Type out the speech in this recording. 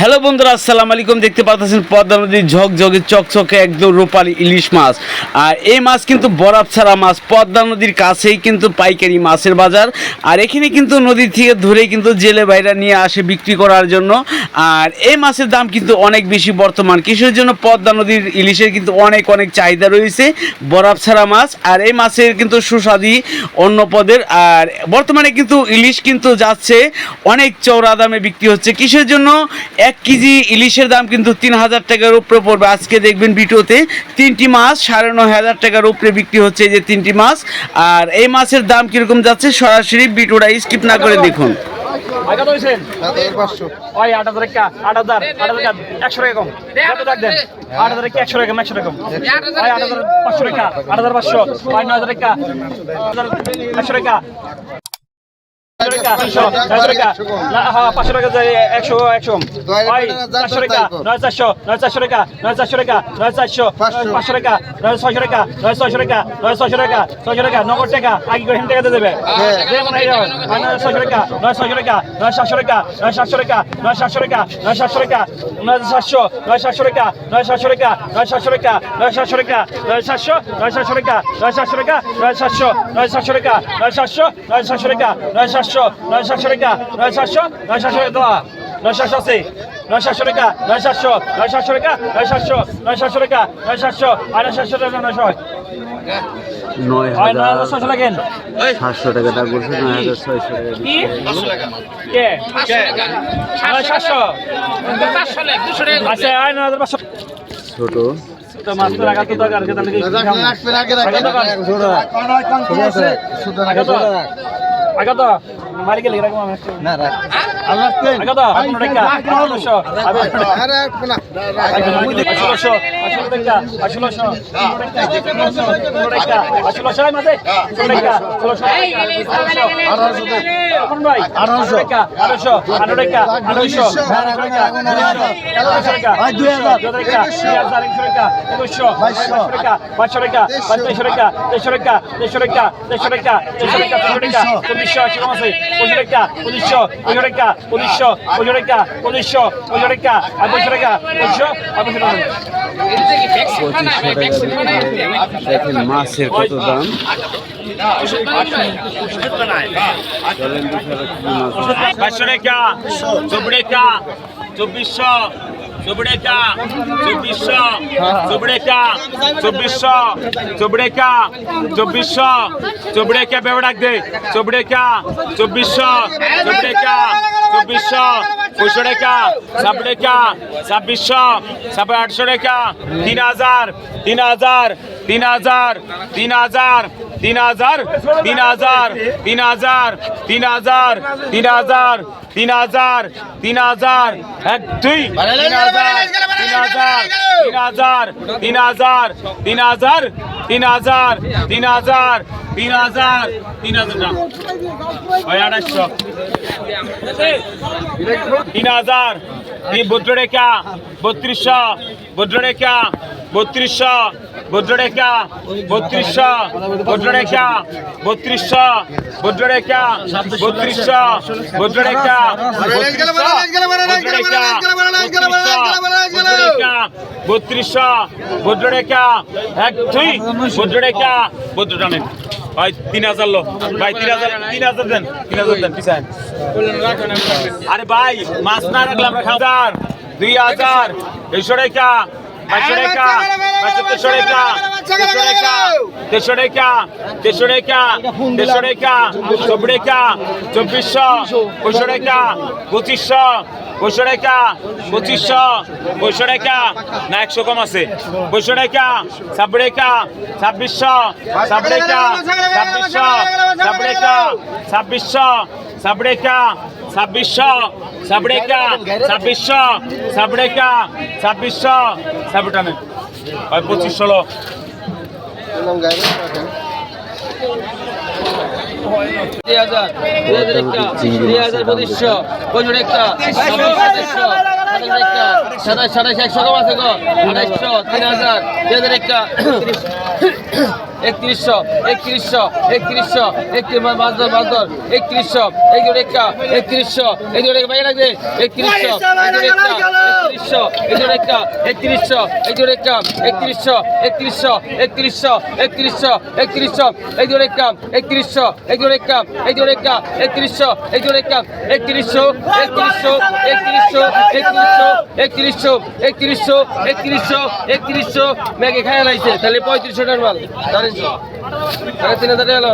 Hello বন্ধুরা, আসসালামু আলাইকুম। দেখতে পাচ্ছেন পদ্মা নদীর ঝকঝকে চকচকে একদম রূপালি ইলিশ মাছ। আর এই মাছ কিন্তু বরফ ছাড়া মাছ, পদ্মা নদীর কাছেই কিন্তু পাইকারি মাছের বাজার। আর এখানে কিন্তু নদী থেকে ধরেই কিন্তু জেলে বাইরা নিয়ে আসে বিক্রি করার জন্য। আর এই মাছের দাম কিন্তু অনেক বেশি বর্তমান। কিসের জন্য? পদ্মা নদীর ইলিশের কিন্তু অনেক অনেক চাহিদা রয়েছে বরফ ছাড়া মাছ। আর এই মাছের কিন্তু সুস্বাদী অন্য পদের। আর বর্তমানে কিন্তু ইলিশ কিন্তু যাচ্ছে, অনেক চওড়া দামে বিক্রি হচ্ছে। কিসের জন্য? এক কেজি ইলিশের দাম কিন্তু তিন হাজার টাকার উপরে পড়বে। আজকে দেখবেন ভিডিওতে তিনটি মাছ সাড়ে নয় হাজার টাকার উপরে বিক্রি হচ্ছে এই যে তিনটি মাছ। আর এই মাছের দাম কীরকম যাচ্ছে সরাসরি ভিডিওটা স্কিপ না করে দেখুন আগে তো হয়েছেন তাদের পাঁচশো টাকা হ্যাঁ, যায়, একশো, একশো চারশো টাকা, নয় চারশো, নয় চারশো টাকা, নয় চারশো টাকা, নয় চারশো, পাঁচশো টাকা, নয় ছয়শো টাকা, নয় ছয়শো টাকা, নয় ছয়শো টাকা, ছয়শো টাকা, নগদ টাকা, আগে করে হেন টাকা দেবে। মনে হয় ছয়শো টাকা, নয় ছয়শো টাকা, নয় সাতশো টাকা, নয় সাতশো টাকা, নয় সাতশো টাকা, নয় সাতশো টাকা, নয় সাতশো, নয় সাতশো টাকা, নয় সাতশো টাকা, নয় সাতশো টাকা, নয় সাতশো টাকা, নয় সাতশো, নয় সাতশো টাকা, নয় সাতশো টাকা, নয় সাতশো, নয় সাতশো টাকা, নয় সাতশো, নয় সাতশো টাকা, নয় সাতশো, নয় সাতশো টাকা, নয় সাতশো, নয় সাতশো টাকা। নয় সাতশো আছে নয় সাতশো টাকা নয় সাতশো নয় সাতশো টাকা নয় সাতশো নয় সাতশো টাকা নয় সাতশো নয় সাতশো টাকা নয় আর নয় হাজার ছশো লাগেন। সাতশো টাকা দাম বলছে নয় হাজার ছয়শো টাকা কি? নয় সাতশো। আচ্ছা আর নয় হাজার পাঁচশো। ছোট। তো আগা তো মালিকের লিখে রাখব না রাখ। পাঁচশো টাকা পাঁচশো টাকা। দেড়শো টাকা। দেড়শো টাকা। দেড়শো টাকা। দেড়শো টাকা। চল্লিশশো চল্লিশশো আছে পঁচিশ টাকা পঁচিশশো পঁচিশ টাকা পঁচিশশো পঁচিশ টাকা পঁচিশশো পঁচিশ টাকা আর পঁচিশ টাকা পঁচিশশো আর পঁচিশ টাকা দেখেন মাছের কত দাম। পাঁচশো টাকা চব্বিশ টাকা চব্বিশশো চুবড়েকা চব্বিশশো চুবড়েকা চব্বিশশো চুবড়েকা চব্বিশশো চুবড়েকা বেউ ডাক দে। চুবড়েকা চব্বিশশো চুবড়েকা চব্বিশশো দুশো টাকা সাব টাকা ছাব্বিশশো তারপরে আটশো টাকা তিন হাজার তিন হাজার তিন হাজার তিন হাজার তিন হাজার তিন হাজার তিন হাজার তিন হাজার তিন হাজার তিন হাজার তিন হাজার এক দুই তিন হাজার তিন হাজার তিন হাজার তিন হাজার তিন হাজার তিন হাজার তিন হাজার তিন হাজার তিন হাজার তিন হাজার বত্রিশশো ভদ্ররেখা, বত্রিশশো ভদ্ররেখা বত্রিশশো ভদ্ররেখা বত্রিশশো ভদ্ররেখা বত্রিশশো ভদ্ররেখা বত্রিশশো, ভদ্ররেখা, এক, দুই, ভদ্ররেখা ভদ্র টানেন ভাই, তিন হাজার লো। ভাই, তিন হাজার তিন হাজার দেন, তিন হাজার দেন আরে ভাই, মাছ না রাখলাম হাজার দুই হাজার এইশো টাকা। বাইশশো টাকা বাইশশো তেরোশো টাকা তেরোশো টাকা তেরোশো টাকা তেরোশো টাকা তেরোশো টাকা, চব্বিশ টাকা, চব্বিশশো পঁয়শো টাকা পঁচিশশো পঁয়শো টাকা, পঁচিশশো পঁয়শো টাকা, না, একশো কম আছে। পঁয়শো টাকা, ছাব্বিশ টাকা, ছাব্বিশশো, ছাব্বিশ টাকা, ছাব্বিশশো ছাব্বিশশো ছাব্বিশ টাকা ছাব্বিশশো ছাব্বিশ টাকা ছাব্বিশশো ছাব্বিশ টাকা ওই পঁচিশ ষোলো দুই হাজার দুই হাজার একটা দুই হাজার পঁচিশশো পঁচিশ একটা সাতাশ সাতাশ একশো কম আছে গো আঠাইশশো তিন হাজার দুই হাজার একটা একত্রিশশো একত্রিশশো একত্রিশশো একত্রিশ বাজার বাজার একত্রিশশো এই জোড়ে একা একত্রিশশো এই জোড়ে বাইরে লাগবে একত্রিশশো এই জোড়ে একা একত্রিশশো এই জোড়ে একা একত্রিশশো একত্রিশশো একত্রিশশো একত্রিশশো একত্রিশশো একত্রিশশো এই জোড়ে একা একত্রিশশো এই জোড়ে একা এই জোড়ে একত্রিশশো এই জোড়ে একা একত্রিশশো একত্রিশশো একত্রিশশো একত্রিশশো একত্রিশশো একত্রিশশো একত্রিশশো একত্রিশশো ম্যাগে খায়া লাইছে তাহলে পঁয়ত্রিশশো টাকার মাল তিন হাজার টাকা